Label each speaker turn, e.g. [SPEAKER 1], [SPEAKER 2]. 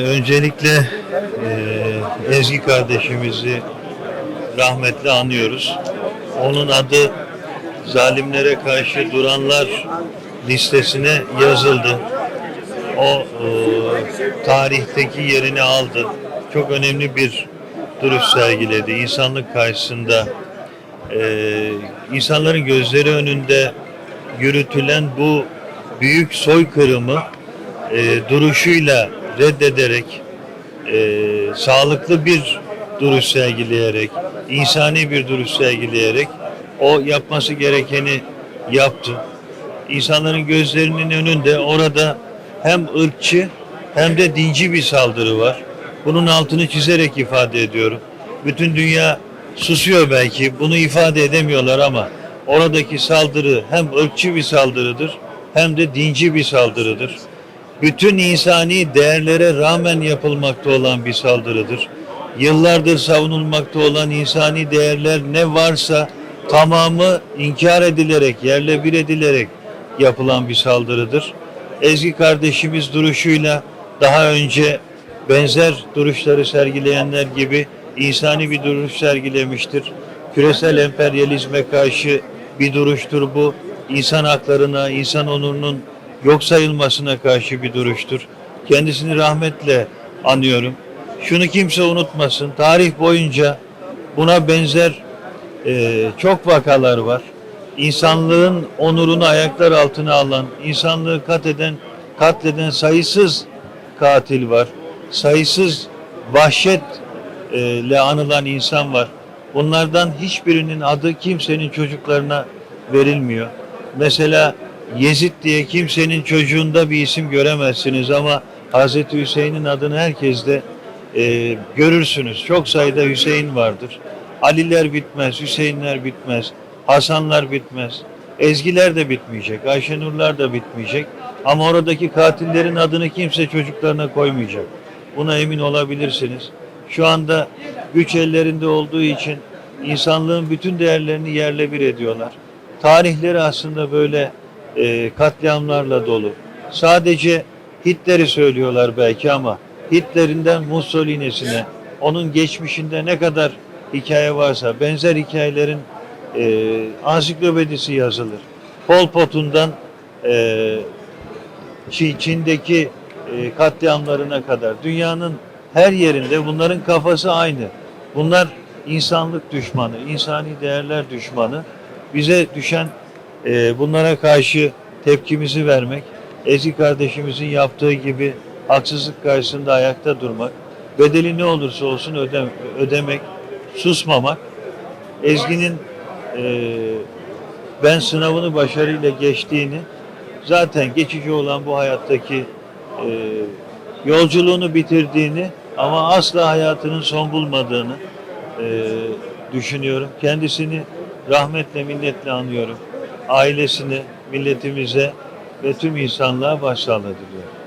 [SPEAKER 1] Öncelikle e, Ezgi kardeşimizi rahmetle anıyoruz. Onun adı zalimlere karşı duranlar listesine yazıldı. O e, tarihteki yerini aldı. Çok önemli bir duruş sergiledi. İnsanlık karşısında e, insanların gözleri önünde yürütülen bu büyük soykırımı e, duruşuyla reddederek e, sağlıklı bir duruş sergileyerek, insani bir duruş sergileyerek o yapması gerekeni yaptı. İnsanların gözlerinin önünde orada hem ırkçı hem de dinci bir saldırı var. Bunun altını çizerek ifade ediyorum. Bütün dünya susuyor belki, bunu ifade edemiyorlar ama oradaki saldırı hem ırkçı bir saldırıdır hem de dinci bir saldırıdır bütün insani değerlere rağmen yapılmakta olan bir saldırıdır. Yıllardır savunulmakta olan insani değerler ne varsa tamamı inkar edilerek, yerle bir edilerek yapılan bir saldırıdır. Ezgi kardeşimiz duruşuyla daha önce benzer duruşları sergileyenler gibi insani bir duruş sergilemiştir. Küresel emperyalizme karşı bir duruştur bu. İnsan haklarına, insan onurunun yok sayılmasına karşı bir duruştur. Kendisini rahmetle anıyorum. Şunu kimse unutmasın. Tarih boyunca buna benzer e, çok vakalar var. İnsanlığın onurunu ayaklar altına alan, insanlığı katleden, katleden sayısız katil var. Sayısız vahşetle anılan insan var. Bunlardan hiçbirinin adı kimsenin çocuklarına verilmiyor. Mesela Yezid diye kimsenin çocuğunda bir isim göremezsiniz ama Hazreti Hüseyin'in adını herkes de e, görürsünüz. Çok sayıda Hüseyin vardır. Aliler bitmez, Hüseyinler bitmez, Hasanlar bitmez. Ezgiler de bitmeyecek, Ayşenurlar da bitmeyecek. Ama oradaki katillerin adını kimse çocuklarına koymayacak. Buna emin olabilirsiniz. Şu anda güç ellerinde olduğu için insanlığın bütün değerlerini yerle bir ediyorlar. Tarihleri aslında böyle e, katliamlarla dolu. Sadece Hitler'i söylüyorlar belki ama Hitler'inden Mussolini'sine, onun geçmişinde ne kadar hikaye varsa benzer hikayelerin e, ansiklopedisi yazılır. Pol Pot'undan e, Çin- Çin'deki e, katliamlarına kadar dünyanın her yerinde bunların kafası aynı. Bunlar insanlık düşmanı, insani değerler düşmanı. Bize düşen e, bunlara karşı tepkimizi vermek, Ezgi kardeşimizin yaptığı gibi haksızlık karşısında ayakta durmak, bedeli ne olursa olsun öde, ödemek, susmamak, Ezgi'nin e, ben sınavını başarıyla geçtiğini, zaten geçici olan bu hayattaki e, yolculuğunu bitirdiğini ama asla hayatının son bulmadığını e, düşünüyorum. Kendisini rahmetle, minnetle anıyorum. Ailesine, milletimize ve tüm insanlığa başsağlığı diliyorum.